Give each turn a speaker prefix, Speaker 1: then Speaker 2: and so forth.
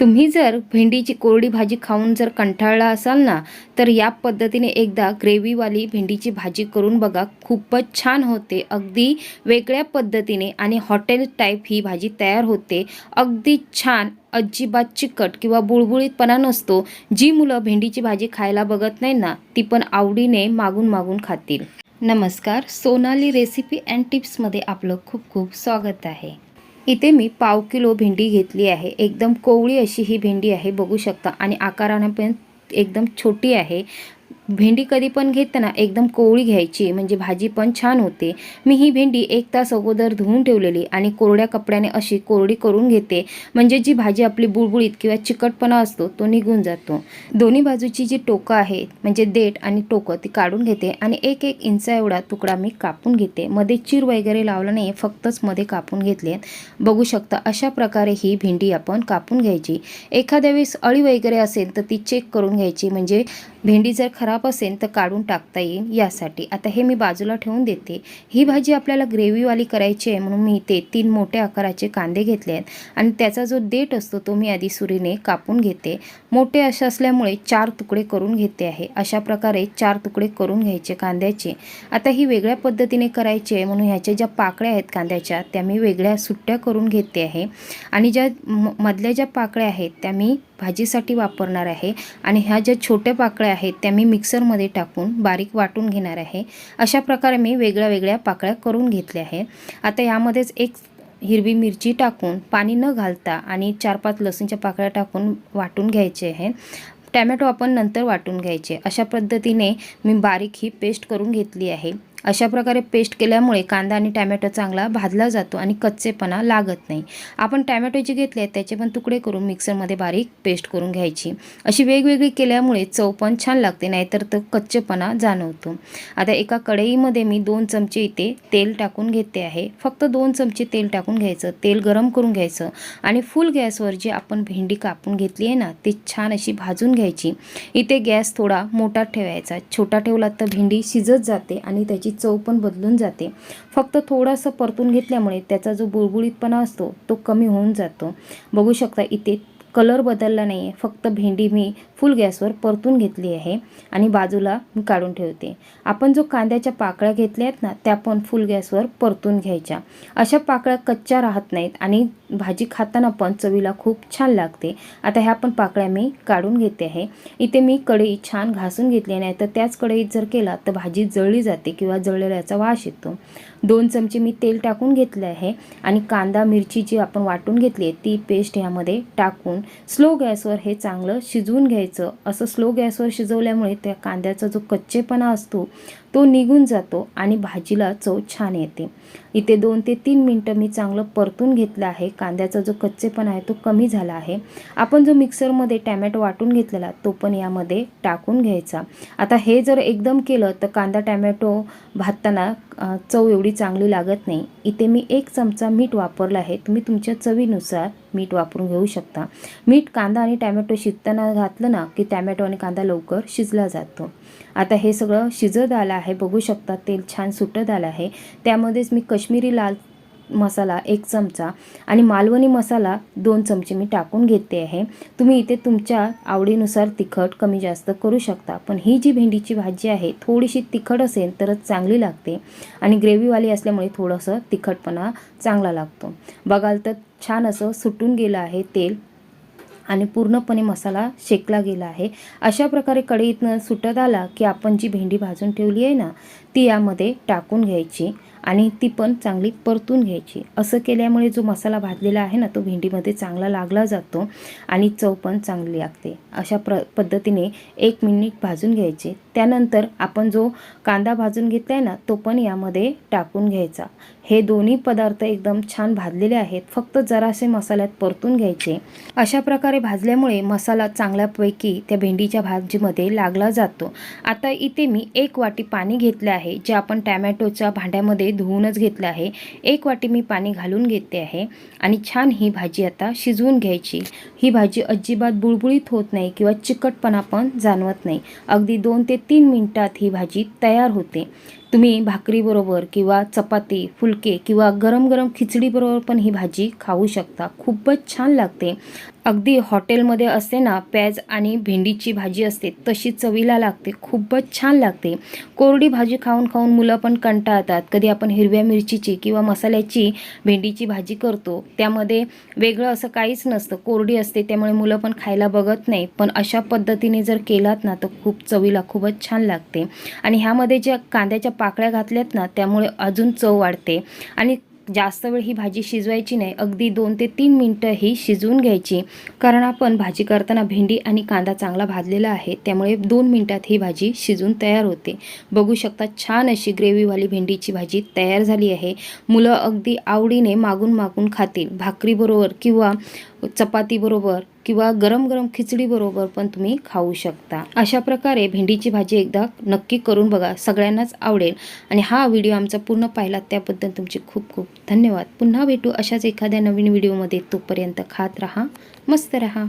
Speaker 1: तुम्ही जर भेंडीची कोरडी भाजी खाऊन जर कंटाळला असाल ना तर या पद्धतीने एकदा ग्रेव्हीवाली भेंडीची भाजी करून बघा. खूपच छान होते. अगदी वेगळ्या पद्धतीने आणि हॉटेल टाईप ही भाजी तयार होते. अगदी छान. अजिबात चिकट किंवा बुळबुळीतपणा नसतो. जी मुलं भेंडीची भाजी खायला बघत नाही ना ती पण आवडीने मागून मागून खातील. नमस्कार. सोनाली रेसिपी अँड टिप्समध्ये आपलं खूप खूप स्वागत आहे. इथे मी पाव किलो भेंडी घेतली आहे. एकदम कोवळी अशी ही भेंडी आहे बघू शकता. आणि आकाराने पण एकदम छोटी आहे. भेंडी कधी पण घेताना एकदम कोवळी घ्यायची म्हणजे भाजी पण छान होते. मी ही भेंडी एक तास अगोदर धुवून ठेवलेली आणि कोरड्या कपड्याने अशी कोरडी करून घेते. म्हणजे जी भाजी आपली बुळबुळीत किंवा चिकटपणा असतो तो निघून जातो. दोन्ही बाजूची जी टोकं आहेत म्हणजे देठ आणि टोकं ती काढून घेते आणि एक एक इंचा एवढा तुकडा मी कापून घेते. मध्ये चीर वगैरे लावला नाही फक्तच मध्ये कापून घेतले बघू शकता अशा प्रकारे ही भेंडी आपण कापून घ्यायची. एखाद्या वेळेस अळी वगैरे असेल तर ती चेक करून घ्यायची. म्हणजे भेंडी जर खराब असेल तर काढून टाकता येईल यासाठी. आता हे मी बाजूला ठेवून देते. ही भाजी आपल्याला ग्रेव्हीवाली करायची आहे म्हणून मी इथे तीन मोठ्या आकाराचे कांदे घेतले आहेत आणि त्याचा जो देठ असतो तो मी आधी सुरीने कापून घेते. मोठे असे असल्यामुळे चार तुकडे करून घेते आहे. अशा प्रकारे चार तुकडे करून घ्यायचे कांद्याचे. आता ही वेगळ्या पद्धतीने करायची आहे म्हणून ह्याच्या ज्या पाकळ्या आहेत कांद्याच्या त्या मी वेगळ्या सुट्ट्या करून घेते आहे. आणि ज्या म- मधल्या ज्या पाकळ्या आहेत त्या मी भाजीसाठी वापरणार आहे आणि ह्या ज्या छोट्या पाकळ्या आहेत त्या मी मिक्सरमध्ये टाकून बारीक वाटून घेणार आहे. अशा प्रकारे मी वेगळ्या वेगळ्या पाकळ्या करून घेतल्या आहे. आता यामध्येच एक हिरवी मिरची टाकून पाणी न घालता आणि चार पाच लसूणच्या पाकळ्या टाकून वाटून घ्यायचे आहे. टॅमॅटो आपण नंतर वाटून घ्यायचे. अशा पद्धतीने मी बारीक ही पेस्ट करून घेतली आहे. अशा प्रकारे पेस्ट केल्यामुळे कांदा आणि टॅमॅटो चांगला भाजला जातो आणि कच्चेपणा लागत नाही. आपण टॅमॅटो जे घेतले आहेत त्याचे पण तुकडे करून मिक्सरमध्ये बारीक पेस्ट करून घ्यायची. अशी वेगवेगळी केल्यामुळे चव पण छान लागते नाहीतर तो कच्चेपणा जाणवतो. आता एका कढईमध्ये मी दोन चमचे इथे तेल टाकून घेते आहे. फक्त दोन चमचे तेल टाकून घ्यायचं. तेल गरम करून घ्यायचं आणि फुल गॅसवर जी आपण भेंडी कापून घेतली आहे ना ती छान अशी भाजून घ्यायची. इथे गॅस थोडा मोठा ठेवायचा. छोटा ठेवला तर भेंडी शिजत जाते आणि त्याची चव पण बदलून जाते. फक्त थोडंसं परतून घेतल्यामुळे त्याचा जो बुळबुळीतपणा असतो तो कमी होऊन जातो. बघू शकता इथे कलर बदलला नाही आहे फक्त भेंडी मी फुल गॅसवर परतून घेतली आहे आणि बाजूला मी काढून ठेवते. आपण जो कांद्याच्या पाकळ्या घेतल्या आहेत ना त्या पण फुल गॅसवर परतून घ्यायच्या. अशा पाकळ्या कच्च्या राहत नाहीत आणि भाजी खाताना पण चवीला खूप छान लागते. आता ह्या पण पाकळ्या मी काढून घेते आहे. इथे मी कढई छान घासून घेतली नाही तर त्याच कढईत जर केला तर भाजी जळली जाते किंवा जळलेल्याचा वास येतो. दोन चमचे मी तेल टाकून घेतले आहे आणि कांदा मिरची जी आपण वाटून घेतली आहे ती पेस्ट ह्यामध्ये टाकून स्लो गॅसवर हे चांगलं शिजवून घ्यायचं असं स्लो गॅसवर शिजवल्यामुळे त्या कांद्याचा जो कच्चेपणा असतो तो निघून जातो आणि भाजीला चव छान येते. इथे दोन ते तीन मिनटं मी चांगलं परतून घेतलं आहे. कांद्याचा जो कच्चेपण आहे तो कमी झाला आहे. आपण जो मिक्सरमध्ये टॅमॅटो वाटून घेतलेला तो पण यामध्ये टाकून घ्यायचा. आता हे जर एकदम केलं तर कांदा टॅमॅटो भाजताना चव एवढी चांगली लागत नाही. इथे मी एक चमचा मीठ वापरलं आहे. तुम्ही तुमच्या चवीनुसार मीठ वापरून घेऊ शकता. मीठ कांदा आणि टॅमॅटो शिजताना घातलं ना की टॅमॅटो आणि कांदा लवकर शिजला जातो. आता हे सगळं शिजत आलं आहे. बघू शकता तेल छान सुटत आलं आहे. त्यामध्येच मी कश्मीरी लाल मसाला एक चमचा आणि मालवणी मसाला दोन चमचे मी टाकून घेते आहे. तुम्ही इथे तुमच्या आवडीनुसार तिखट कमी जास्त करू शकता. पण ही जी भेंडीची भाजी आहे थोडीशी तिखट असेल तरच चांगली लागते आणि ग्रेव्हीवाली असल्यामुळे थोडंसं तिखटपणा चांगला लागतो. बघाल तर छान असं सुटून गेलं आहे तेल. आणि पूर्णपणे मसाला शेकला गेला आहे. अशा प्रकारे कढईतनं सुटत आला की आपण जी भेंडी भाजून ठेवली आहे ना ती यामध्ये टाकून घ्यायची आणि ती पण चांगली परतून घ्यायची. असं केल्यामुळे जो मसाला भाजलेला आहे ना तो भेंडीमध्ये चांगला लागला जातो आणि चव पण चांगली लागते. अशा प्र पद्धतीने एक मिनिट भाजून घ्यायचे. त्यानंतर आपण जो कांदा भाजून घेतला आहे ना तो पण यामध्ये टाकून घ्यायचा. हे दोन्ही पदार्थ एकदम छान भाजलेले आहेत. फक्त जरासे मसाल्यात परतून घ्यायचे. अशा प्रकारे भाजल्यामुळे मसाला चांगल्यापैकी त्या भेंडीच्या भाजीमध्ये लागला जातो. आता इथे मी एक वाटी पाणी घेतलं आहे जे आपण टॅमॅटोच्या भांड्यामध्ये धुवूनच घेतलं आहे. एक वाटी मी पाणी घालून घेते आहे आणि छान ही भाजी आता शिजवून घ्यायची. ही भाजी अजिबात बुळबुळीत होत नाही किंवा चिकटपणा पण जाणवत नाही. अगदी दोन ते तीन मिनिटात ही भाजी तयार होते. तुम्ही भाकरीबरोबर किंवा चपाती फुलके किंवा गरम गरम खिचडीबरोबर पण ही भाजी खाऊ शकता. खूपच छान लागते. अगदी हॉटेलमध्ये असते ना प्याज आणि भेंडीची भाजी असते तशी चवीला लागते खूपच छान लागते. कोरडी भाजी खाऊन खाऊन मुलं पण कंटाळतात. कधी आपण हिरव्या मिरचीची किंवा मसाल्याची भेंडीची भाजी करतो त्यामध्ये वेगळं असं काहीच नसतं. कोरडी असते त्यामुळे मुलं पण खायला बघत नाही. पण अशा पद्धतीने जर केलात ना तर खूप चवीला खूपच छान लागते. आणि ह्यामध्ये ज्या कांद्याच्या पाकळ्या घातल्यात ना त्यामुळे अजून चव वाढते. आणि जास्त वेळ ही भाजी शिजवायची नाही. अगदी दोन ते तीन मिनटं ही शिजवून घ्यायची. कारण आपण भाजी करताना भेंडी आणि कांदा चांगला भाजलेला आहे त्यामुळे दोन मिनटात ही भाजी शिजून तयार होते. बघू शकता छान अशी ग्रेव्हीवाली भेंडीची भाजी तयार झाली आहे. मुलं अगदी आवडीने मागून मागून खातील. भाकरीबरोबर किंवा चपातीबरोबर किंवा गरम गरम खिचडीबरोबर पण तुम्ही खाऊ शकता. अशा प्रकारे भेंडीची भाजी एकदा नक्की करून बघा सगळ्यांनाच आवडेल. आणि हा व्हिडिओ आमचा पूर्ण पाहिला त्याबद्दल तुमचे खूप खूप धन्यवाद. पुन्हा भेटू अशाच एखाद्या नवीन व्हिडिओमध्ये. तोपर्यंत खात राहा मस्त राहा.